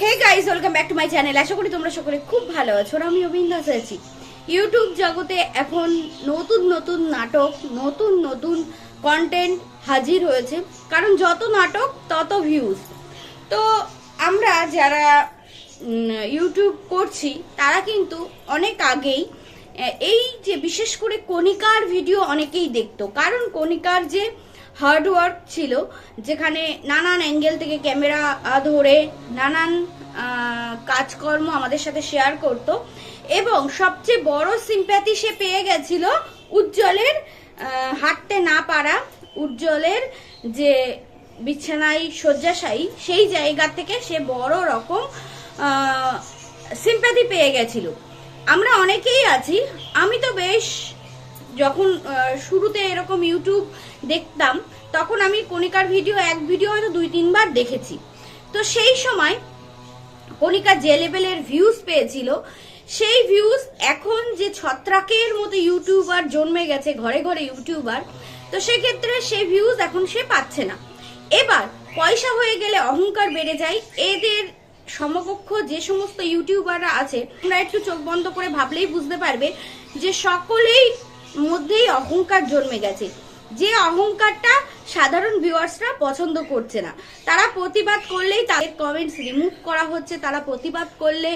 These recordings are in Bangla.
Hey guys welcome back to my channel আশা করি তোমরা সকলে খুব ভালো আছো আমি অবিন্দাস আছি। ইউটিউব জগতে এখন নতুন নতুন নাটক, নতুন নতুন কন্টেন্ট হাজির হয়েছে। কারণ যত নাটক, তত ভিউজ তো আমরা যারা ইউটিউব করছি, তারা কিন্তু অনেক আগেই এই যে বিশেষ করে কণিকার ভিডিও অনেকেই দেখতো। কারণ কণিকার যে হার্ড ওয়ার্ক ছিল, যেখানে নানান অ্যাঙ্গেল থেকে ক্যামেরা ধরে নানান কাজকর্ম আমাদের সাথে শেয়ার করত এবং সবচেয়ে বড় সিম্প্যাথি সে পেয়ে গেছিল উজ্জ্বলের হাঁটতে না পারা উজ্জ্বলের যে বিছানায় শয্যাশায়ী, সেই জায়গা থেকে সে বড় রকম সিম্প্যাথি পেয়ে গেছিল। আমরা অনেকেই আছি, আমি তো বেশ যখন শুরুতে এরকম ইউটিউব দেখতাম, তখন আমি কণিকার ভিডিও এক ভিডিও হয়তো দুই, তিনবার দেখেছি। তো সেই সময় কণিকা যে লেভেলের ভিউজ পেয়েছিল, সেই ভিউজ এখন যে ছত্রাকের মতো ইউটিউবার জন্মে গেছে, ঘরে ঘরে ইউটিউবার তো সেক্ষেত্রে সেই ভিউজ এখন সে পাচ্ছে না। এবার পয়সা হয়ে গেলে অহংকার বেড়ে যায়, এদের সমকক্ষ যে সমস্ত ইউটিউবাররা আছে, তোমরা একটু চোখ বন্ধ করে ভাবলেই বুঝতে পারবে যে সকলেই মধ্যেই অহংকার জন্মে গেছে। যে অহংকারটা সাধারণ ভিউয়ার্সরা পছন্দ করছে না। তারা প্রতিবাদ করলেই তাদের কমেন্টস রিমুভ করা হচ্ছে, তারা প্রতিবাদ করলে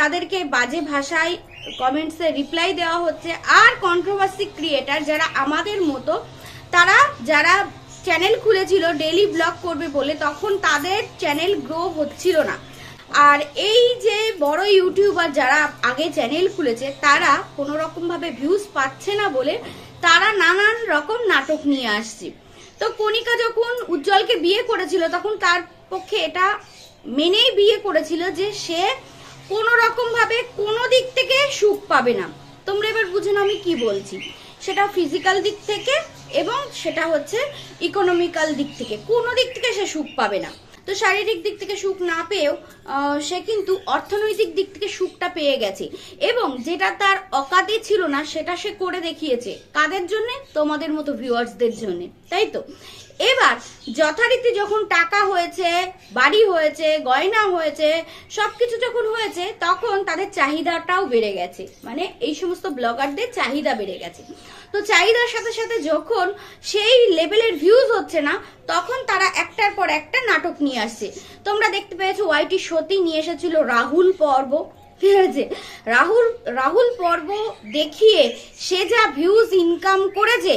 তাদেরকে বাজে ভাষায় কমেন্টসে রিপ্লাই দেওয়া হচ্ছে। আর কন্ট্রোভার্সি ক্রিয়েটার যারা আমাদের মতো, তারা যারা চ্যানেল খুলেছিল ডেলি ব্লগ করবে বলে, তখন তাদের চ্যানেল গ্রো হচ্ছিল না। আর এই যে বড় ইউটিউবার যারা আগে চ্যানেল খুলেছে, তারা কোনো রকম ভিউজ পাচ্ছে না বলে তারা নানান রকম নাটক নিয়ে আসছে। তো কণিকা যখন উজ্জ্বলকে বিয়ে করেছিল, তখন তার পক্ষে এটা মেনেই বিয়ে করেছিল যে সে কোনো রকম ভাবে কোনো দিক থেকে সুখ পাবে না। তোমরা এবার বুঝে না আমি কি বলছি। সেটা ফিজিক্যাল দিক থেকে এবং সেটা হচ্ছে ইকোনমিক্যাল দিক থেকে। কোনো দিক থেকে সে সুখ পাবে না। তো শারীরিক দিক থেকে সুখ না পেয়েও সে কিন্তু অর্থনৈতিক দিক থেকে সুখটা পেয়ে গেছে। এবং যেটা তার অকাতে ছিল না, সেটা সে করে দেখিয়েছে। কাদের জন্য? তোমাদের মতো ভিউয়ার্সদের জন্য। তাই তো? এবার যথারীতি যখন টাকা হয়েছে, বাড়ি হয়েছে, গয়না হয়েছে সব কিছু যখন হয়েছে, তখন তাদের চাহিদাটাও বেড়ে গেছে। মানে এই সমস্ত ব্লগারদের চাহিদা বেড়ে গেছে। তো চাহিদার সাথে সাথে যখন সেই লেভেলের ভিউজ হচ্ছে না, তখন তারা একটার পর একটা নাটক নিয়ে আসছে। তোমরা দেখতে পেয়েছ ওয়াইটি সতী নিয়ে এসেছিল রাহুল পর্ব। ঠিক আছে? রাহুল রাহুল পর্ব দেখিয়ে সে যা ভিউজ ইনকাম করেছে,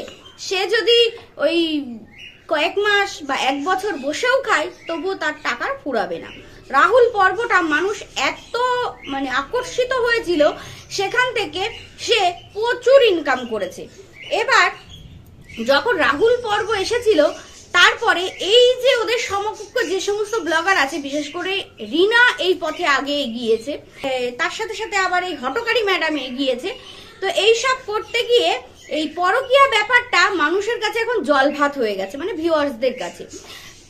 সে যদি ওই কয়েক মাস বা এক বছর বসেও খায়, তবুও তার টাকার ফুরাবে না। রাহুল পর্বটা মানুষ এত মানে আকর্ষিত হয়েছিল, সেখান থেকে সে প্রচুর ইনকাম করেছে। এবার যখন রাহুল পর্ব এসেছিল, তারপরে এই যে ওদের সমকক্ষ যে সমস্ত ব্লগার আছে, বিশেষ করে রিনা এই পথে আগে এগিয়েছে তার সাথে সাথে আবার এই হটকারী ম্যাডাম এগিয়েছে। তো এই সব করতে গিয়ে এই পরকিয়া ব্যাপারটা মানুষের কাছে এখন জল ভাত হয়ে গেছে মানে ভিউয়ার্সদের কাছে।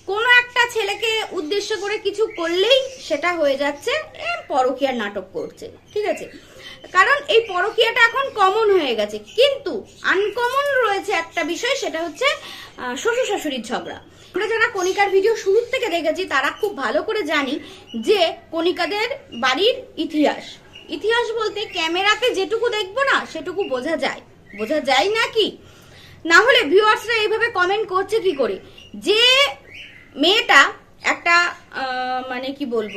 কোনো একটা ছেলেকে উদ্দেশ্য করে কিছু করলেই সেটা হয়ে যাচ্ছে পরকীয়ার নাটক করছে, ঠিক আছে? কারণ এই পরকীয়াটা এখন কমন হয়ে গেছে, কিন্তু আনকমন রয়েছে একটা বিষয়, সেটা হচ্ছে শ্বশুর শাশুড়ির ঝগড়া। আমরা যারা কণিকার ভিডিও শুরু থেকে দেখেছি, তারা খুব ভালো করে জানি যে কণিকাদের বাড়ির ইতিহাস। ইতিহাস বলতে ক্যামেরাতে যেটুকু দেখব না, সেটুকু বোঝা যায়। বোঝা যায় নাকি না হলে ভিউয়ার্সরা এইভাবে কমেন্ট করছে কি করে? যে মেয়েটা একটা মানে কি বলব,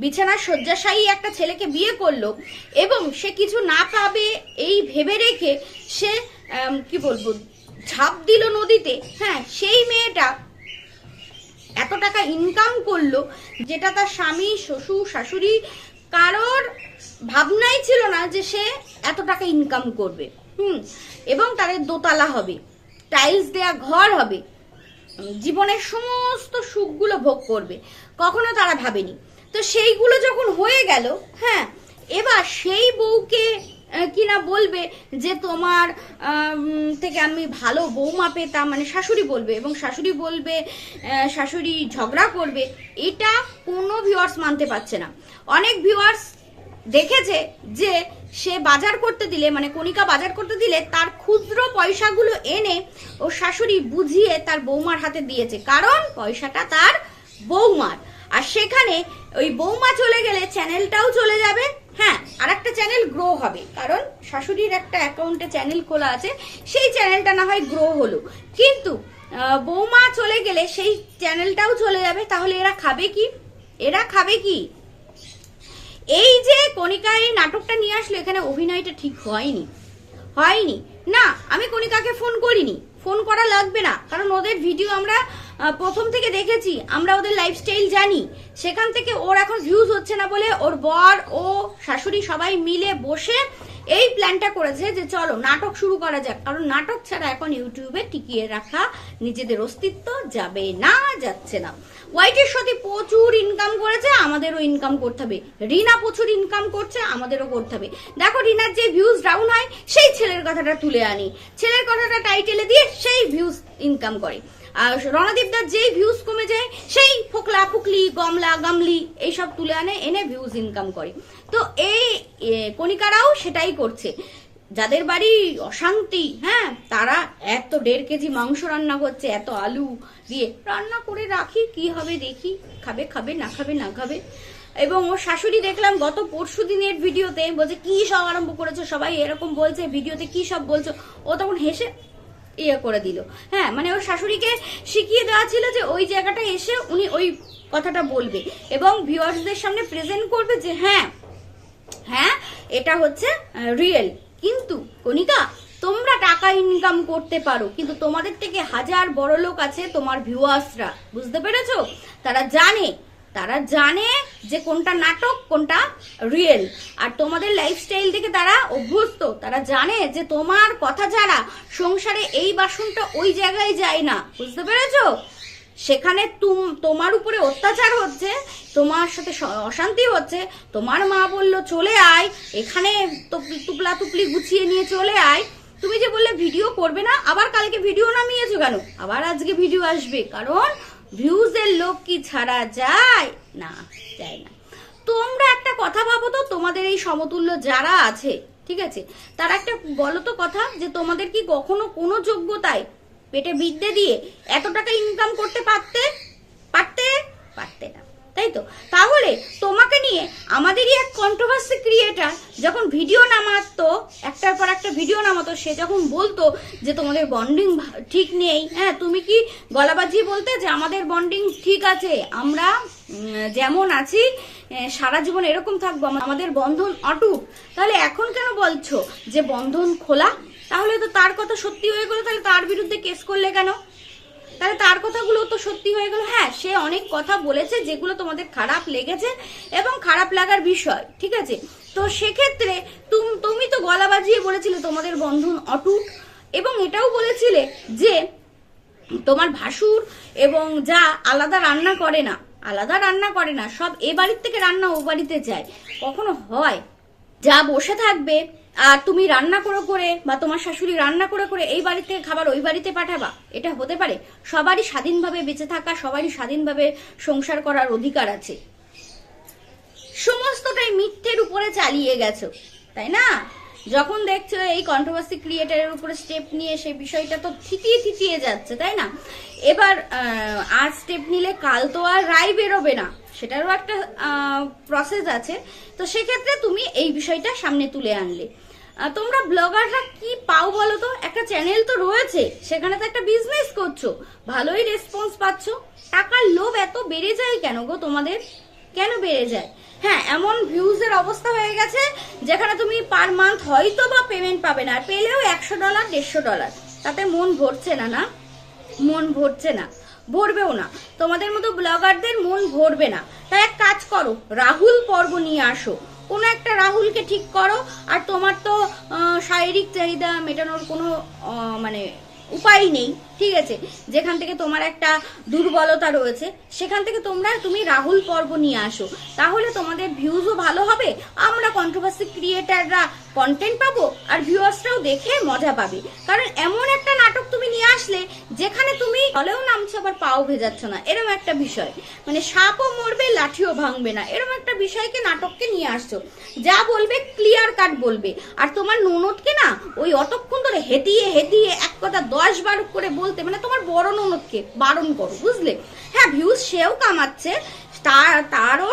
বিছানার শয্যাশায়ী একটা ছেলেকে বিয়ে করল এবং সে কিছু না পাবে এই ভেবে রেখে সে কি বলব, ঝাঁপ দিল নদীতে। হ্যাঁ সেই মেয়েটা এত টাকা ইনকাম করল যেটা তার স্বামী, শ্বশুর, শাশুড়ি কারোর ভাবনাই ছিল না যে সে এত টাকা ইনকাম করবে। হুম, এবং তাদের দোতলা হবে টাইলস দেয়া ঘর হবে। জীবনের সমস্ত সুখগুলো ভোগ করবে। কখনো তারা ভাবেনি। তো সেইগুলো যখন হয়ে গেল হ্যাঁ এবার সেই বউকে কিনা বলবে যে তোমার থেকে আমি ভালো বৌমা পেতাম মানে শাশুড়ি বলবে এবং শাশুড়ি বলবে শাশুড়ি ঝগড়া করবে, এটা কোনো ভিউয়ার্স মানতে পারছে না। অনেক ভিউয়ার্স দেখেছে যে সে বাজার করতে দিলে মানে কণিকা বাজার করতে দিলে, তার ক্ষুদ্র পয়সাগুলো এনে ও শাশুড়ি বুঝিয়ে তার বৌমার হাতে দিয়েছে। কারণ পয়সাটা তার বৌমার। আর সেখানে ওই বৌমা চলে গেলে চ্যানেলটাও চলে যাবে। হ্যাঁ আর একটা চ্যানেল গ্রো হবে। কারণ শাশুড়ির একটা অ্যাকাউন্টে চ্যানেল খোলা আছে, সেই চ্যানেলটা না হয় গ্রো হলো। কিন্তু বৌমা চলে গেলে সেই চ্যানেলটাও চলে যাবে। তাহলে এরা খাবে কি? এরা খাবে কি? এই যে কণিকা এই নাটকটা নিয়ে আসলে এখানে অভিনয়টা ঠিক হয়নি। হয়নি। না, আমি কণিকাকে ফোন করিনি। ফোন করা লাগবে না। কারণ ওদের ভিডিও আমরা প্রথম থেকে দেখেছি। আমরা ওদের লাইফস্টাইল জানি। সেখান থেকে ওর এখন ভিউজ হচ্ছে না বলে ওর বর ও শাশুড়ি সবাই মিলে বসে এই প্ল্যানটা করেছে যে চলো, নাটক শুরু করা যাক। কারণ নাটক ছাড়া এখন ইউটিউবে টিকিয়ে রাখা নিজেদের অস্তিত্ব যাবে না, যাচ্ছে না। হোয়াইটের সাথে প্রচুর ইনকাম করেছে, আমাদেরও ইনকাম করতে হবে। রিনা প্রচুর ইনকাম করছে, আমাদেরও করতে হবে। দেখো, রিনার যে ভিউজ ডাউন হয়, সেই ছেলের কথাটা তুলে আনি। ছেলের কথাটা টাইটেলে দিয়ে সেই ভিউজ ইনকাম করে। আর রণদীপদার যেই ভিউজ কমে যায়, সেই ফোকলা, ফুকলি, গমলা, গামলি এইসব তুলে আনে, এনে ভিউজ ইনকাম করে। তো এই কণিকারাও সেটাই করছে। যাদের বাড়ি অশান্তি হ্যাঁ তারা এত দেড় কেজি মাংস রান্না করছে, এত আলু দিয়ে রান্না করে রাখি, কি হবে দেখি, খাবে খাবে, না খাবে না খাবে। এবং ওর শাশুড়ি দেখলাম গত পরশু দিনের ভিডিওতে বলছে, কি সব আরম্ভ করেছ? সবাই এরকম বলছে, ভিডিওতে কি সব বলছো? ও তখন হেসে ইয়ে করে দিল। হ্যাঁ মানে ওর শাশুড়িকে শিখিয়ে দেওয়া ছিল যে ওই জায়গাটা এসে উনি ওই কথাটা বলবে এবং ভিউয়ার্সদের সামনে প্রেজেন্ট করবে যে হ্যাঁ হ্যাঁ এটা হচ্ছে রিয়েল কিন্তু কণিকা, তোমরা টাকা ইনকাম করতে পারো, কিন্তু তোমাদের থেকে হাজার বড় লোক আছে তোমার ভিউয়ার্সরা বুঝতে পেরেছ? তারা জানে তারা জানে যে কোনটা নাটক, কোনটা রিয়েল আর তোমাদের লাইফস্টাইল থেকে তারা অভ্যস্ত। তারা জানে যে তোমার কথা ছাড়া সংসারে এই বাসনটা ওই জায়গায় যায় না। বুঝতে পেরেছ? সেখানে তুম, তোমার উপরে অত্যাচার হচ্ছে, তোমার সাথে অশান্তি হচ্ছে, তোমার মা বলল, চলে আয়। এখানে তুপ- তুপলা তুপলি গুছিয়ে নিয়ে চলে আয়। তুমি যে বললে, ভিডিও করবে না, আবার কালকে ভিডিও নামিয়েছো কেন? আবার আজকে ভিডিও আসবে। কারণ ভিউজের লোক কি ছাড়া যায়? না যায় না। তোমরা একটা কথা ভাবো তো, তোমাদের এই সমতুল্য যারা আছে, ঠিক আছে? তার একটা বলো তো কথা যে তোমাদের কি কখনো কোনো যোগ্যতায় পেটে বিদ্যে দিয়ে এত টাকা ইনকাম করতে পারতে? পারতে? পারতে না। তাই তো? তাহলে তোমাকে নিয়ে আমাদেরই এক কন্ট্রোভার্সি ক্রিয়েটার যখন ভিডিও নামাতো, একটার পর একটা ভিডিও নামাতো, সে যখন বলতো যে তোমাদের বন্ডিং ঠিক নেই। হ্যাঁ তুমি কি গলা বাজিয়ে বলতে যে আমাদের বন্ডিং ঠিক আছে? আমরা যেমন আছি সারা জীবন এরকম থাকব আমাদের বন্ধন অটুট। তাহলে এখন কেন বলছো যে বন্ধন খোলা? তাহলে তো তার কথা সত্যি হয়ে গেলো, তাহলে তার বিরুদ্ধে কেস করলে কেন? তাহলে তার কথাগুলো তো সত্যি হয়ে গেল। হ্যাঁ সে অনেক কথা বলেছে যেগুলো তোমাদের খারাপ লেগেছে এবং খারাপ লাগার বিষয়, ঠিক আছে? তো সেক্ষেত্রে তুম- তো গলা বাজিয়ে বলেছিলে তোমাদের বন্ধন অটুট এবং এটাও বলেছিলে যে তোমার ভাসুর এবং যা আলাদা রান্না করে না, আলাদা রান্না করে না, সব এ বাড়ির থেকে রান্না ও বাড়িতে যায়। কখনো হয়? যা বসে থাকবে আর তুমি রান্না করে করে বা তোমার শাশুড়ি রান্না করে করে এই বাড়ি থেকে খাবার ওই বাড়িতে পাঠাবা, এটা হতে পারে। সবারই স্বাধীনভাবে বেঁচে থাকা, সবারই স্বাধীনভাবে সংসার করার অধিকার আছে। সমস্তটাই মিথ্যের উপরে চালিয়ে গেছো, তাই না? যখন দেখছ এই কন্ট্রোভার্সি ক্রিয়েটারের উপরে স্টেপ নিয়ে সেই বিষয়টা তো থিতিয়ে থিতিয়ে যাচ্ছে, তাই না? এবার আজ স্টেপ নিলে কাল তো আর রায় বেরোবে না। সেটারও একটা প্রসেস আছে। তো সেক্ষেত্রে তুমি এই বিষয়টা সামনে তুলে আনলে। তোমরা ব্লগাররা কি পাও বলো তো একটা চ্যানেল তো রয়েছে, সেখানে তো একটা বিজনেস করছ, ভালোই রেসপন্স পাচ্ছ। টাকার লোভ এত বেড়ে যায় কেন গো তোমাদের? কেন বেড়ে যায়? হ্যাঁ এমন ভিউজের অবস্থা হয়ে গেছে, যেখানে তুমি পার মান্থ হয়তো বা পেমেন্ট পাবে না, আর পেলেও একশো ডলার দেড়শো ডলার তাতে মন ভরছে না না? মন ভরছে না। ভরবেও না। তোমাদের মতো ব্লগারদের মন ভরবে না। তাই এক কাজ করো, রাহুল পর্ব নিয়ে আসো। কোনো একটা রাহুলকে ঠিক করো, আর তোমার তো শারীরিক চাহিদা মেটানোর কোনো মানে উপায় নেই, ঠিক আছে? যেখান থেকে তোমার একটা দুর্বলতা রয়েছে, সেখান থেকে তোমরা তুমি রাহুল পর্ব নিয়ে আসো। তাহলে তোমাদের ভিউজও ভালো হবে, আমরা কন্ট্রোভার্সি ক্রিয়েটাররা কন্টেন্ট পাবো, আর ভিউয়ার্সরাও দেখে মজা পাবে। কারণ এমন একটা নাটক তুমি নিয়ে আসলে, যেখানে তুমি হলেও নামছো, আবার পাও ভেজাচ্ছ না। এরকম একটা বিষয়। মানে সাপও মরবে, লাঠিও ভাঙবে না। এরকম একটা বিষয়কে নাটককে নিয়ে আসছো। যা বলবে ক্লিয়ার কাট বলবে। আর তোমার ননদকে না, ওই অতক্ষণ ধরে হেতিয়ে হেতিয়ে এক কথা দশ বার করে বলতে মানে তোমার বড় ননদকে বারণ করো, বুঝলে? হ্যাঁ ভিউজ সেও কামাচ্ছে, তার, তারও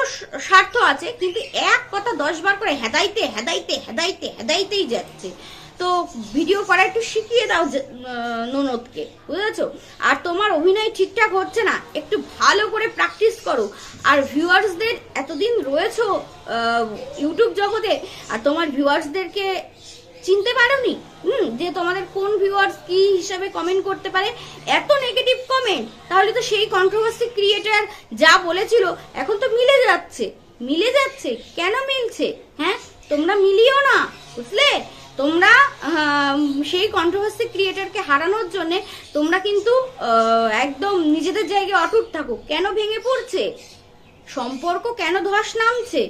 স্বার্থ আছে, কিন্তু এক কথা দশ বার করে হেদাইতে হেদাইতে হেদাইতে, হেদাইতেই যাচ্ছে। তো ভিডিও করা একটু শিখিয়ে দাও ননদকে, বুঝেছ? আর তোমার অভিনয় ঠিকঠাক হচ্ছে না, একটু ভালো করে প্র্যাকটিস করো। আর ভিউয়ার্সদের এতদিন রয়েছো ইউটিউব জগতে, আর তোমার ভিউয়ার্সদেরকে চিনতে পারোনি? হুম, যে তোমাদের কোন ভিউয়ার্স কি হিসাবে কমেন্ট করতে পারে? এত নেগেটিভ কমেন্ট তাহলে তো সেই কন্ট্রোভার্সি ক্রিয়েটার যা বলেছিল, এখন তো মিলে যাচ্ছে। মিলে যাচ্ছে? কেন মিলছে? হ্যাঁ তোমরা মিলিও না, বুঝলে? তোমরা সেই কন্ট্রোভার্সি ক্রিয়েটারকে হারানোর জন্য তোমরা কিন্তু একদম নিজেদের জায়গায় অটুট থাকো। কেন ভেঙে পড়ছে? সম্পর্ক কেন ধস নামছে?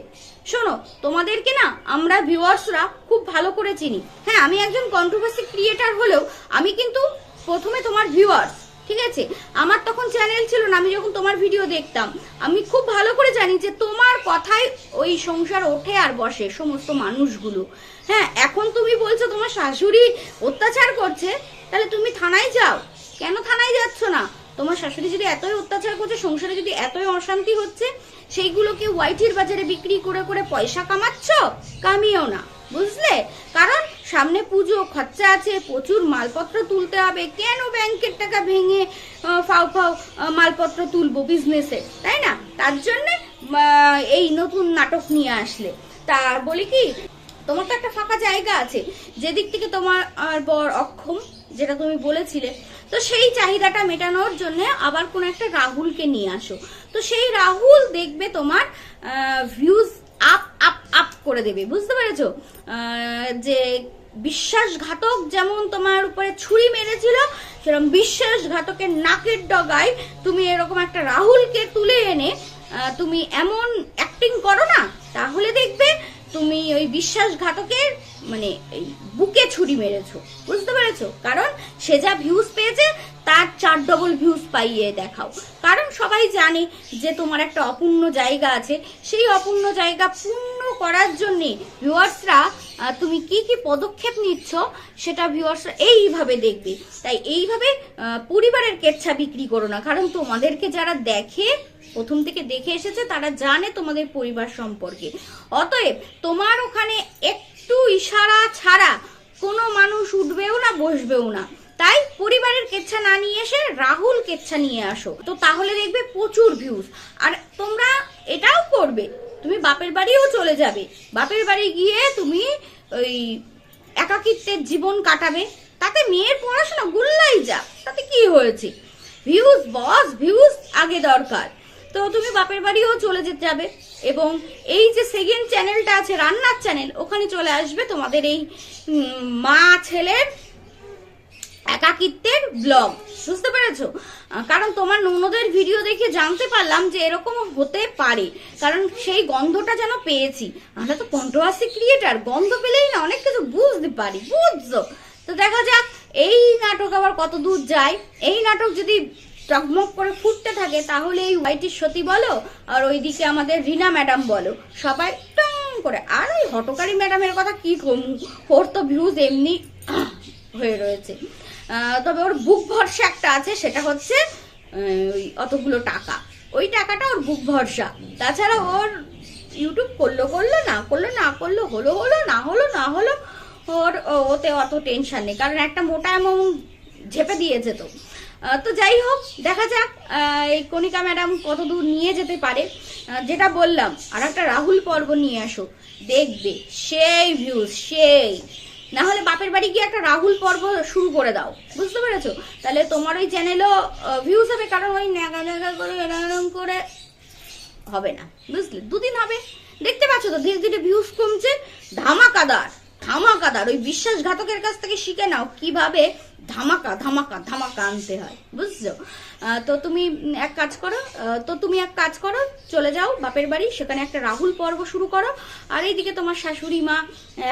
শোনো, তোমাদেরকে না আমরা ভিউয়ার্সরা খুব ভালো করে চিনি। হ্যাঁ আমি একজন কন্ট্রোভার্সি ক্রিয়েটার হলেও আমি কিন্তু প্রথমে তোমার ভিউয়ার্স ঠিক আছে? আমার তখন চ্যানেল ছিল না, আমি যখন তোমার ভিডিও দেখতাম, আমি খুব ভালো করে জানি যে তোমার কথায় ওই সংসার ওঠে আর বসে সমস্ত মানুষগুলো। হ্যাঁ এখন তুমি বলছো তোমার শাশুড়ি অত্যাচার করছে, তাহলে তুমি থানায় যাও। কেন থানায় যাচ্ছ না? তোমার শাশুড়ি যদি এতই অত্যাচার করছে, সংসারে যদি এতই অশান্তি হচ্ছে, সেইগুলোকে হোয়াইটের বাজারে বিক্রি করে করে পয়সা কামাচ্ছ? কামিও না, বুঝলে? কারণ সামনে পুজো, খরচা আছে, প্রচুর মালপত্র তুলতে হবে। কেন ব্যাংকের টাকা ভেঙে ফাও ফাও মালপত্র তুলবো বিজনেসে তাই না? তার জন্য এই নতুন নাটক নিয়ে আসলে। তা বলি কি, তোমার তো একটা ফাঁকা জায়গা আছে। যেদিক থেকে তোমার বর অক্ষম, যেটা তুমি বলেছিলে তো সেই চাহিদাটা মেটানোর জন্য আবার কোন একটা রাহুলকে নিয়ে আসো। তো সেই রাহুল দেখবে তোমার ভিউজ আপ আপ আপ করে দেবে। বুঝতে পেরেছ? যে বিশ্বাসঘাতক যেমন তোমার উপরে ছুরি মেরেছিল, সেরকম বিশ্বাসঘাতকের নাকের ডগায় তুমি এরকম একটা রাহুলকে তুলে এনে তুমি এমন অ্যাক্টিং করো না, তাহলে দেখবে তুমি ওই বিশ্বাসঘাতকের মানে বুকে ছুরি মেরেছো। বুঝতে পেরেছ? কারণ সে যা ভিউজ পেয়েছে, তার চার ডবল ভিউজ পাইয়ে দেখাও। কারণ সবাই জানে যে তোমার একটা অপূর্ণ জায়গা আছে। সেই অপূর্ণ জায়গা পূর্ণ করার জন্যে ভিউয়ার্সরা তুমি কি কি পদক্ষেপ নিচ্ছ, সেটা ভিউয়ার্সরা এইভাবে দেখবে। তাই এইভাবে পরিবারের কেচ্ছা বিক্রি করো না। কারণ তোমাদেরকে যারা দেখে প্রথম থেকে দেখে এসেছে, তারা জানে তোমাদের পরিবার সম্পর্কে। অতএব তোমার ওখানে একটু ইশারা ছাড়া কোনো মানুষ উঠবেও না, বসবেও না। তাই পরিবারের কেচ্ছা না নিয়ে এসে রাহুল কেচ্ছা নিয়ে আসো। তো তাহলে দেখবে প্রচুর ভিউজ আর তোমরা এটাও করবে, তুমি বাপের বাড়িও চলে যাবে। বাপের বাড়ি গিয়ে তুমি ওই একাকিত্বের জীবন কাটাবে। তাতে মেয়ের পড়াশোনা গুল্লাই যা তাতে কি হয়েছে? ভিউজ বস ভিউজ আগে দরকার। তো তুমি বাপের বাড়িও চলে যেতে যাবে। এবং এই যে সেকেন্ড চ্যানেলটা আছে, রান্নার চ্যানেল ওখানে চলে আসবে তোমাদের এই মা ছেলের একাকিত্বের ব্লগ বুঝতে পেরেছ? কারণ তোমার ননদের ভিডিও দেখে জানতে পারলাম যে এরকম হতে পারে। কারণ সেই গন্ধটা যেন পেয়েছি। আমরা তো কন্ট্রোভার্সি ক্রিয়েটার গন্ধ পেলেই না অনেক কিছু বুঝতে পারি, বুঝছ? তো দেখা যাক, এই নাটক আবার কত দূর যায়? এই নাটক যদি টকমক করে ফুটতে থাকে, তাহলে এই হোয়াইটের সতী বলো, আর ওইদিকে আমাদের রিনা ম্যাডাম বলো। সবাই টং করে, আর ওই হটকারী ম্যাডামের কথা কি ওর তো ভিউজ এমনি হয়ে রয়েছে। তবে ওর বুক ভরসা একটা আছে, সেটা হচ্ছে ওই অতগুলো টাকা। ওই টাকাটা ওর বুক ভরসা। তাছাড়া ওর ইউটিউব করল করল, না করল না করল, হলো হলো, না হলো না হলো, ওর, ওতে অত টেনশন নেই। কারণ একটা মোটা অ্যামাউন্ট ঝেপে দিয়েছে তো। তো যাই হোক, দেখা যাক এই কণিকা ম্যাডাম কত দূর নিয়ে যেতে পারে। যেটা বললাম আর একটা রাহুল পর্ব নিয়ে আসো। দেখবে, সেই ভিউজ সেই। না হলে বাপের বাড়ি গিয়ে একটা রাহুল পর্ব শুরু করে দাও। বুঝতে পেরেছ? তাহলে তোমার ওই চ্যানেলও ভিউজ হবে, কারণ ওই ন্যাগা ন্যাগা করে এরকম করে। হবে না, বুঝলে? দুদিন হবে। দেখতে পাচ্ছ তো, ধীরে ধীরে ভিউজ কমছে। ধামাকাদার। ধামাকাদার, ওই বিশ্বাসঘাতকের কাছ থেকে শিখে নাও কীভাবে ধামাকা ধামাকা ধামাকা আনতে হয়, বুঝছ? তো তুমি এক কাজ করো তো তুমি এক কাজ করো, চলে যাও বাপের বাড়ি, সেখানে একটা রাহুল পর্ব শুরু করো, আর এইদিকে তোমার শাশুড়ি মা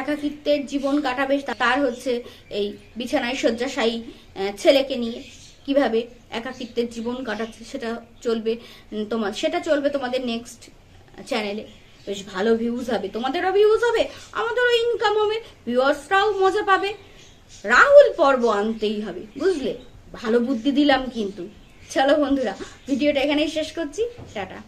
একাকিত্বের জীবন কাটাবে তার হচ্ছে এই বিছানায় শয্যাশায়ী ছেলেকে নিয়ে কীভাবে একাকিত্বের জীবন কাটাচ্ছে সেটা চলবে তোমার সেটা চলবে তোমাদের নেক্সট চ্যানেলে বেশ ভালো ভিউজ হবে। তোমাদেরও ভিউজ হবে, আমাদেরও ইনকাম হবে ভিউয়ার্সরাও মজা পাবে। রাহুল পর্ব আনতেই হবে, বুঝলে? ভালো বুদ্ধি দিলাম কিন্তু। চলো বন্ধুরা, ভিডিওটা এখানেই শেষ করছি, টাটা।